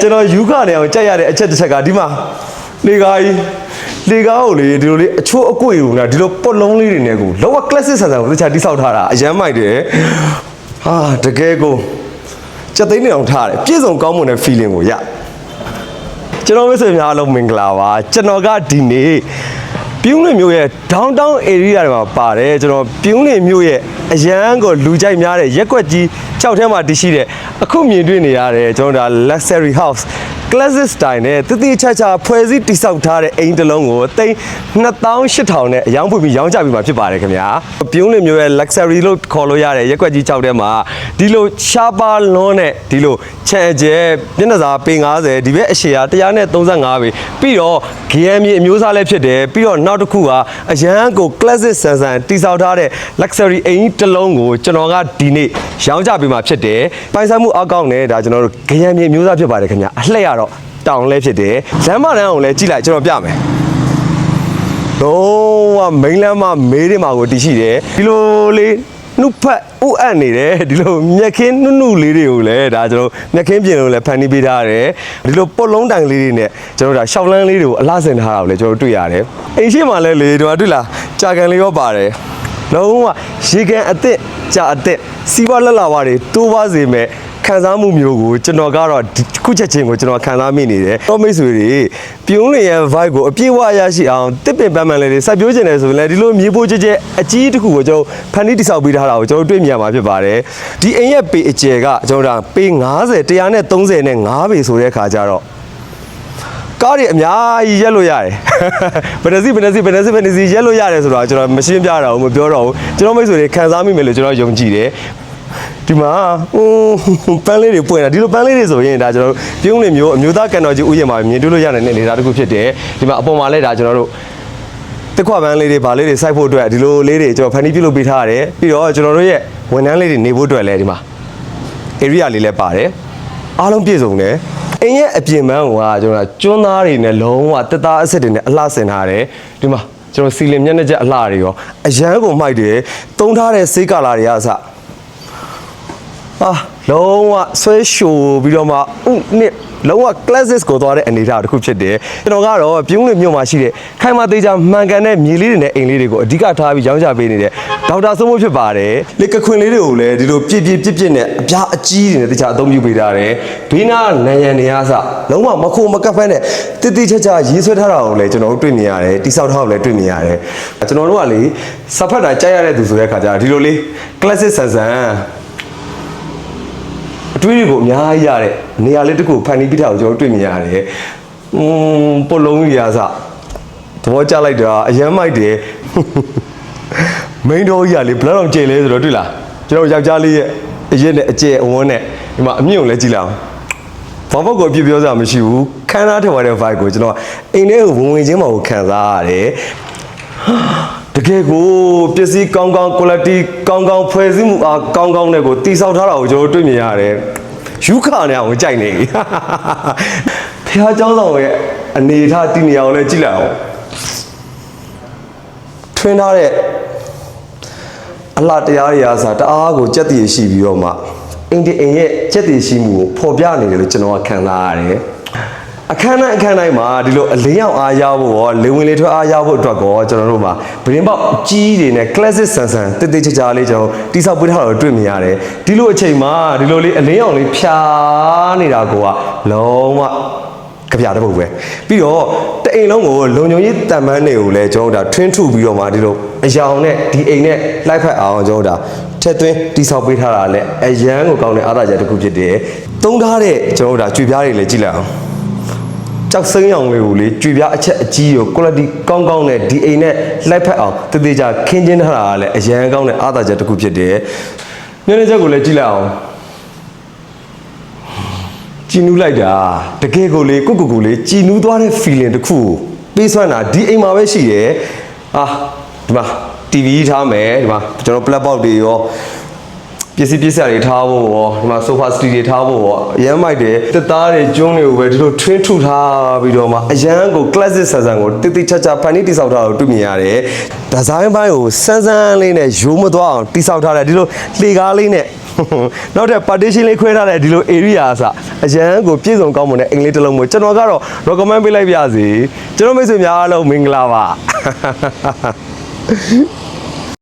ကျွန်တော်ယူကနေအောင်ကြက်ရတဲ့အချက်တစ်ချက်ကဒီမှာလေကားကြီးလေကားကိုလေဒီလိုလေးအချိုးအကွေကိုလားဒီလိုပုတ်လုံးလေးတွေနဲ့ကိုလောက classic ဆန်ဆန်ကိုတခြားတိဆောက်ထားတာအရန်မိုက်တယ်ဟာတကယ်ကိုစက်သိန်းနေအောင်ထားတယ်ပြည့်စုံကောင်းမွန်တဲ့ feeling ကိုရကျွန်တော်မိတ်ဆွေများအားလုံးမင်္ဂလာပါကျွန်တော်ကဒီနေ့ ပြုံးလင်မြို့ရဲ့ downtown area တွေမှာပါတယ်ကျွန်တော်ပြုံးလင်မြို့ရဲ့အရန်ကိုလူကြိုက်များတဲ့ရက်ကွက်ကြီး6ထဲမှာတည်ရှိတဲ့အခုမြင်တွေ့နေရတယ်ကျွန်တော်ဒါ luxury house classic style နဲ့တတိချာချာဖွဲ့စည်းတိစောက်ထားတဲ့အိမ်တစ်လုံးကိုအသိန်း2800နဲ့အယောင်းဖွင့်ပြီးရောင်းချပြီးမှဖြစ်ပါတယ်ခင်ဗျာပြုံးလင်မြို့ရဲ့ luxury လို့ခေါ်လို့ရတဲ့ရက်ကွက်ကြီး6ထဲမှာဒီလိုရှားပါလွန်းနဲ့ဒီလိုချဲ့ကျဲမျက်နှာစာပေ90ဒီဘက်အရှေ့က135ပေပြီးတော့ GM မြေအမျိုးအစားလည်းဖြစ်တယ်ပြီးတော့နောက်တစ်ခုကအရန်ကို classic ဆန်ဆန်တိစောက်ထားတဲ့ luxury အိမ်တစ်လုံးကိုကျွန်တော်ကဒီနေ့ ရောင်းချပေးမှာဖြစ်တယ်ပိုင်ဆိုင်မှုအကောင့်နဲ့ဒါကျွန်တော်တို့ GM မြေအမျိုးအစားဖြစ်ပါတယ်ခင်ဗျာအလှည့်ရတော့တောင်လည်းဖြစ်တယ်လမ်းမလမ်းအောင်လည်းကြည့်လိုက်ကျွန်တော်ပြမယ်လုံးဝမိန်းလမ်းမမေးတွေမှာကိုတည်ရှိတယ်ဒီလိုလေးနှုတ်ဖက်ဥအပ်နေတယ်ဒီလိုမြက်ခင်းနှုတ်နှုတ်လေးတွေကိုလည်းဒါကျွန်တော်မြက်ခင်းပြင်လို့လည်းဖန်တီးပေးထားတယ်ဒီလိုပုတ်လုံးတိုင်လေးတွေနဲ့ကျွန်တော်ဒါရှောက်လန်းလေးတွေကိုအလားစင်ထားတာကိုလည်းကျွန်တော်တွေ့ရတယ်အိမ်ရှိမှလည်းလေဒီမှာတွေ့လားကြာကန်လေးရောပါတယ် လုံးဝရေကန်အစ်စ်ကြာအစ်စ်စီးပွားလက်လာပါတွေတိုးပါစေမဲ့ခံစားမှုမျိုးကိုကျွန်တော်ကတော့ဒီခုချက်ချင်းကိုကျွန်တော်ခံစားမိနေတယ်။တော့မိတ်ဆွေတွေပြုံးလင်ရဲ့ vibe ကိုအပြည့်အဝရရှိအောင်တစ်ပင်ပန်းပန်းလေးတွေစိုက်ပျိုးခြင်းတယ်ဆိုရင်လည်းဒီလိုမြေပိုးကျကျအကြီးတစ်ခုကိုကျွန်တော်ဖန်တီးတိဆောက်ပေးထားတာကိုကျွန်တော်တွေ့မြင်ရမှာဖြစ်ပါတယ်။ဒီအိမ်ရဲ့ပေအကျယ်ကကျွန်တော်ဒါပေ90 130နဲ့5ပေဆိုတဲ့အခါကျတော့ ကားတွေအများကြီးရက်လို့ရတယ်ဘယ်နှစီဘယ်နှစီဘယ်နှစီဘယ်နှစီရက်လို့ရတယ်ဆိုတော့ကျွန်တော်မရှင်းပြတော့ဘူးမပြောတော့ဘူးကျွန်တော်မိတ်ဆွေတွေခံစားမိမယ်လို့ကျွန်တော်ယုံကြည်တယ်ဒီမှာဟိုပန်းလေးတွေပွင့်တာဒီလိုပန်းလေးတွေဆိုရင်ဒါကျွန်တော်တို့ပြုံးလင်မျိုးအမျိုးသားကန်တော်ကြီးဥယျာဉ်မှာမြင်တွေ့လို့ရတဲ့နေရာတစ်ခုဖြစ်တယ်ဒီမှာအပေါ်မှာလည်းဒါကျွန်တော်တို့တက်ခွာပန်းလေးတွေဗာလေးတွေစိုက်ဖို့အတွက်ဒီလိုလေးတွေကျွန်တော်ဖန်တီးပြုလုပ်ပေးထားရတယ်ပြီးတော့ကျွန်တော်တို့ရဲ့ဝန်ထမ်းလေးတွေနေဖို့အတွက်လည်းဒီမှာ area လေးလည်းပါတယ်အားလုံးပြည့်စုံတယ် အင်းရဲ့အပြင်ပန်းကကျွန်တော်ကကျွန်းသားတွေနဲ့လုံးဝတက်သားအစ်စ်တွေနဲ့အလှဆင်ထားတယ်ဒီမှာကျွန်တော်စီလင်မျက်နှာချက်အလှတွေရောအရန်ကိုမိုက်တယ်သုံးထားတဲ့ဆေးကာလာတွေကအစအာ လုံးဝဆွဲရှိုပြီးတော့မှဥနှစ်လုံးဝ classes ကိုသွားတဲ့အနေအထားတစ်ခုဖြစ်တယ်ကျွန်တော်ကတော့ပြုံးလင်မြို့မှာရှိတဲ့ခိုင်မာသေးချာမှန်ကန်တဲ့မြေလေးတွေနဲ့အိမ်လေးတွေကိုအဓိကထားပြီးရောင်းချပေးနေတဲ့ဒေါက်တာစိုးမိုးဖြစ်ပါတယ်လက်ကခွင်လေးတွေကိုလည်းဒီလိုပြည့်ပြည့်ပြည့်ပြည့်နဲ့အပြားအကြီးတွေနဲ့တခြားအသုံးပြုပေးထားတယ်ဘေးနားနံရံနေရစလုံးဝမခိုမကပ်ဖက်နဲ့တိတိကျကျရေးဆွဲထားတာကိုလည်းကျွန်တော်တို့တွေ့နေရတယ်တိဆောက်ထားကိုလည်းတွေ့နေရတယ်ကျွန်တော်တို့ကလေစဖတ်တာကြိုက်ရတဲ့သူဆိုတဲ့ခါကျတော့ဒီလိုလေး classic ဆန်ဆန် အတွေးတွေကိုအများကြီးရတဲ့နေရာလေးတစ်ခုဖန်တီးပြထားကိုကျွန်တော်တွေ့မြင်ရတယ်။อืมပုတ်လုံးကြီးရာစသဘောကျလိုက်တာအရမ်းမိုက်တယ်။ main door ကြီးကလေဘလောက်တော့ကျယ်လဲဆိုတော့တွေ့လား။ကျွန်တော်ယောက်ျားလေးရဲ့အရက်နဲ့အကျယ်အဝန်းနဲ့ဒီမှာအမြင့်ကိုလည်းကြည့်လိုက်အောင်။ဘာဘကိုအပြစ်ပြောစရာမရှိဘူး။ခန်းသားထဝတဲ့ vibe ကိုကျွန်တော်အိမ်ထဲကိုဝင်ဝင်ချင်းမှကိုခံစားရတယ်။ တကယ်ကိုပစ္စည်းကောင်းကောင်း quality ကောင်းကောင်းဖွဲ့စည်းမှုအားကောင်းကောင်းနဲ့ကိုတိဆောက်ထားတာကိုကျွန်တော်တို့တွေ့မြင်ရတယ်ယူခါနဲ့အောင်ကြိုက်နေပြီဖះเจ้าဆောင်ရဲ့အနေထားတည်နေအောင်လည်းကြည့်လိုက်အောင်ထွင်းထားတဲ့အလှတရားတွေအားစားတအားကိုကြက်တည်ရှိပြီးတော့မှအင်းဒီအိမ်ရဲ့ကြက်တည်ရှိမှုကိုဖော်ပြနေတယ်လို့ကျွန်တော်ကခံစားရတယ် အခန်းတိုင်းအခန်းတိုင်းမှာဒီလိုအလင်းရောင်အားရဖို့ရောလေဝင်လေထွက်အားရဖို့အတွက်ကောကျွန်တော်တို့မှာဗရင်ပေါက်ကြီးတွေနဲ့ classic ဆန်ဆန်တိတ်တိတ်ချာချာလေးကျွန်တော်တိဆောက်ပေးထားတာကိုတွေ့မြင်ရတယ်ဒီလိုအချိန်မှာဒီလိုလေးအလင်းရောင်လေးဖြာနေတာကိုကလုံးဝကြပြတဲ့ပုတ်ပဲပြီးတော့တအိမ်လုံးကိုလုံုံကြီးတန်မန်းတွေကိုလည်းကျွန်တော်တို့ဒါထွင်းထုပြီးတော့မှဒီလိုအယောင်နဲ့ဒီအိမ်နဲ့လိုက်ဖက်အောင်ကျွန်တော်တို့ဒါထက်သွင်းတိဆောက်ပေးထားတာလည်းအရန်ကိုကောင်းတဲ့အားသာချက်တစ်ခုဖြစ်တယ်သုံးထားတဲ့ကျွန်တော်တို့ဒါကြွေပြားတွေလည်းကြည့်လိုက်အောင် ကြောက်စိမ်းရောင်လေးကိုလေကြွေပြားအချက်အကြီးကို quality ကောင်းကောင်းနဲ့ဒီအိမ်နဲ့လိုက်ဖက်အောင်တည်တည်ကြခင်းချင်းထားတာကလည်းအရန်ကောင်းတဲ့အားသာချက်တစ်ခုဖြစ်တယ်ညနေချက်ကိုလည်းကြည့်လိုက်အောင်ကြည်နူးလိုက်တာတကယ်ကိုလေကိုကိုကိုလေကြည်နူးသွားတဲ့ feeling တစ်ခုကိုပေးစွမ်းတာဒီအိမ်မှာပဲရှိတယ်အာဒီမှာ TV ထားမယ်ဒီမှာကျွန်တော် plug box တွေရော ပစ္စည်းပစ္စည်းတွေထားဖို့ရောဒီမှာ sofa seat တွေထားဖို့ရောအရမ်းမိုက်တယ်တက်သားတွေကျွန်းတွေကိုပဲဒီလို train ထုထားပြီးတော့မှအရန်ကို classic ဆန်ဆန်ကိုတိတိကျကျဖန်တီးတိဆောက်ထားတာကိုတွေ့မြင်ရတယ်ဒီဇိုင်းပိုင်းကိုစမ်းစမ်းလေးနဲ့ရိုးမသွားအောင်တိဆောက်ထားတယ်ဒီလိုလေကားလေးနဲ့နောက်ထပ် partition လေးခွဲထားတဲ့ဒီလို area အစအရန်ကိုပြည့်စုံကောင်းမွန်တဲ့အင်္ဂလိပ်တစ်လုံးမျိုးကျွန်တော်ကတော့ recommend ပေးလိုက်ပါစီကျွန်တော်မိတ်ဆွေများအားလုံးမင်္ဂလာပါ